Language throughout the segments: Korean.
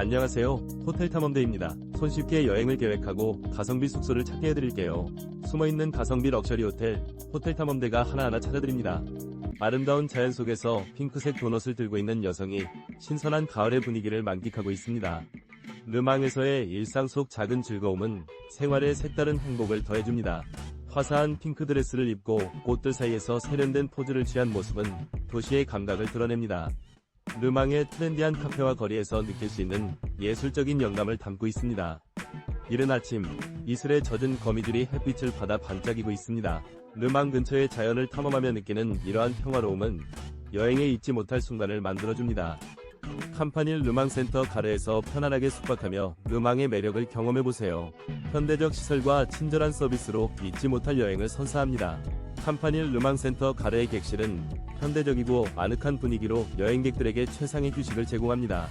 안녕하세요. 호텔 탐험대입니다. 손쉽게 여행을 계획하고 가성비 숙소를 찾게 해드릴게요. 숨어있는 가성비 럭셔리 호텔, 호텔 탐험대가 하나하나 찾아드립니다. 아름다운 자연 속에서 핑크색 도넛을 들고 있는 여성이 신선한 가을의 분위기를 만끽하고 있습니다. 르망에서의 일상 속 작은 즐거움은 생활에 색다른 행복을 더해줍니다. 화사한 핑크 드레스를 입고 꽃들 사이에서 세련된 포즈를 취한 모습은 도시의 감각을 드러냅니다. 르망의 트렌디한 카페와 거리에서 느낄 수 있는 예술적인 영감을 담고 있습니다. 이른 아침, 이슬에 젖은 거미줄이 햇빛을 받아 반짝이고 있습니다. 르망 근처의 자연을 탐험하며 느끼는 이러한 평화로움은 여행에 잊지 못할 순간을 만들어줍니다. 캄파닐 르망센터 가르에서 편안하게 숙박하며 르망의 매력을 경험해보세요. 현대적 시설과 친절한 서비스로 잊지 못할 여행을 선사합니다. 캄파닐 르망센터 가르의 객실은 현대적이고 아늑한 분위기로 여행객들에게 최상의 휴식을 제공합니다.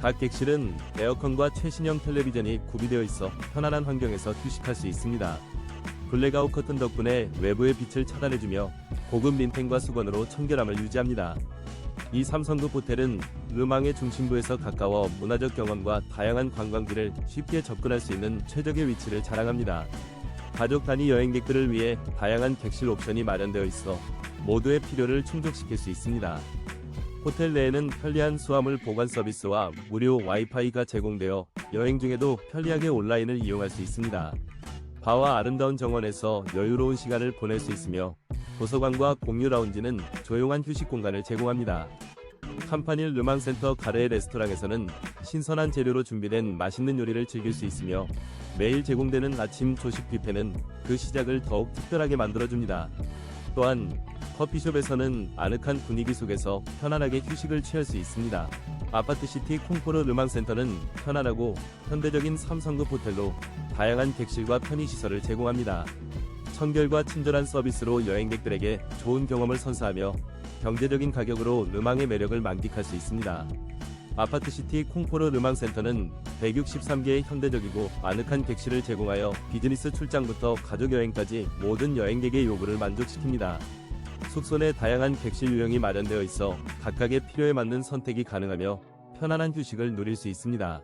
각 객실은 에어컨과 최신형 텔레비전이 구비되어 있어 편안한 환경에서 휴식할 수 있습니다. 블랙아웃 커튼 덕분에 외부의 빛을 차단해주며 고급 민탱과 수건으로 청결함을 유지합니다. 이 삼성급 호텔은 르망의 중심부에서 가까워 문화적 경험과 다양한 관광지를 쉽게 접근할 수 있는 최적의 위치를 자랑합니다. 가족 단위 여행객들을 위해 다양한 객실 옵션이 마련되어 있어 모두의 필요를 충족시킬 수 있습니다. 호텔 내에는 편리한 수화물 보관 서비스와 무료 와이파이가 제공되어 여행 중에도 편리하게 온라인을 이용할 수 있습니다. 바와 아름다운 정원에서 여유로운 시간을 보낼 수 있으며 도서관과 공유 라운지는 조용한 휴식 공간을 제공합니다. 캄파닐 르망센터 가르의 레스토랑에서는 신선한 재료로 준비된 맛있는 요리를 즐길 수 있으며 매일 제공되는 아침 조식 뷔페는 그 시작을 더욱 특별하게 만들어줍니다. 또한 커피숍에서는 아늑한 분위기 속에서 편안하게 휴식을 취할 수 있습니다. 아파트시티 콩포르 르망센터는 편안하고 현대적인 3성급 호텔로 다양한 객실과 편의시설을 제공합니다. 청결과 친절한 서비스로 여행객들에게 좋은 경험을 선사하며 경제적인 가격으로 르망의 매력을 만끽할 수 있습니다. 아파트시티 콩포르 르망센터는 163개의 현대적이고 아늑한 객실을 제공하여 비즈니스 출장부터 가족 여행까지 모든 여행객의 요구를 만족시킵니다. 숙소 내 다양한 객실 유형이 마련되어 있어 각각의 필요에 맞는 선택이 가능하며 편안한 휴식을 누릴 수 있습니다.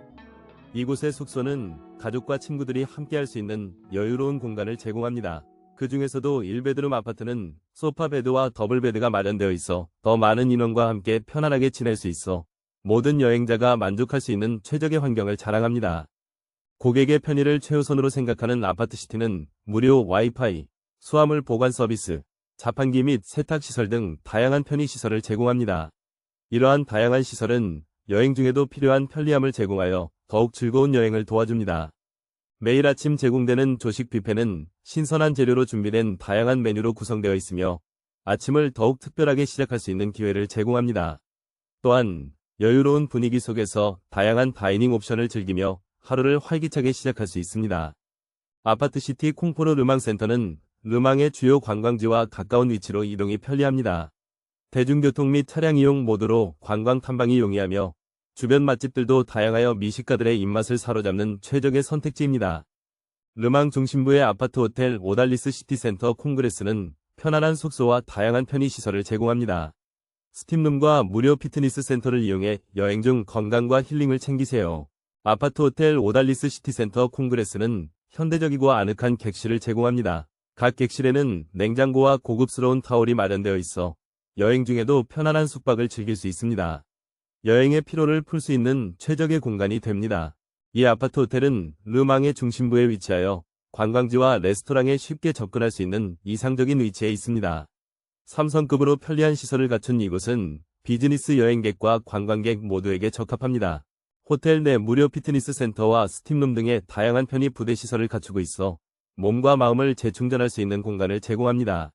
이곳의 숙소는 가족과 친구들이 함께할 수 있는 여유로운 공간을 제공합니다. 그 중에서도 1베드룸 아파트는 소파 베드와 더블 베드가 마련되어 있어 더 많은 인원과 함께 편안하게 지낼 수 있어 모든 여행자가 만족할 수 있는 최적의 환경을 자랑합니다. 고객의 편의를 최우선으로 생각하는 아파트시티는 무료 와이파이, 수화물 보관 서비스, 자판기 및 세탁시설 등 다양한 편의시설을 제공합니다. 이러한 다양한 시설은 여행 중에도 필요한 편리함을 제공하여 더욱 즐거운 여행을 도와줍니다. 매일 아침 제공되는 조식 뷔페는 신선한 재료로 준비된 다양한 메뉴로 구성되어 있으며 아침을 더욱 특별하게 시작할 수 있는 기회를 제공합니다. 또한 여유로운 분위기 속에서 다양한 다이닝 옵션을 즐기며 하루를 활기차게 시작할 수 있습니다. 아파트시티 콩포르 르망센터는 르망의 주요 관광지와 가까운 위치로 이동이 편리합니다. 대중교통 및 차량 이용 모두로 관광 탐방이 용이하며 주변 맛집들도 다양하여 미식가들의 입맛을 사로잡는 최적의 선택지입니다. 르망 중심부의 아파트 호텔 오달리스 시티센터 콩그레스는 편안한 숙소와 다양한 편의시설을 제공합니다. 스팀룸과 무료 피트니스 센터를 이용해 여행 중 건강과 힐링을 챙기세요. 아파트 호텔 오달리스 시티센터 콩그레스는 현대적이고 아늑한 객실을 제공합니다. 각 객실에는 냉장고와 고급스러운 타월이 마련되어 있어 여행 중에도 편안한 숙박을 즐길 수 있습니다. 여행의 피로를 풀 수 있는 최적의 공간이 됩니다. 이 아파트 호텔은 르망의 중심부에 위치하여 관광지와 레스토랑에 쉽게 접근할 수 있는 이상적인 위치에 있습니다. 삼성급으로 편리한 시설을 갖춘 이곳은 비즈니스 여행객과 관광객 모두에게 적합합니다. 호텔 내 무료 피트니스 센터와 스팀룸 등의 다양한 편의 부대 시설을 갖추고 있어 몸과 마음을 재충전할 수 있는 공간을 제공합니다.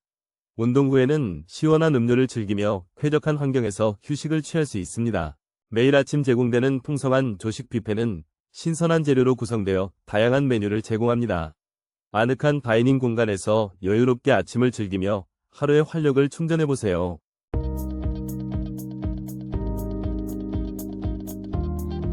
운동 후에는 시원한 음료를 즐기며 쾌적한 환경에서 휴식을 취할 수 있습니다. 매일 아침 제공되는 풍성한 조식 뷔페는 신선한 재료로 구성되어 다양한 메뉴를 제공합니다. 아늑한 다이닝 공간에서 여유롭게 아침을 즐기며 하루의 활력을 충전해보세요.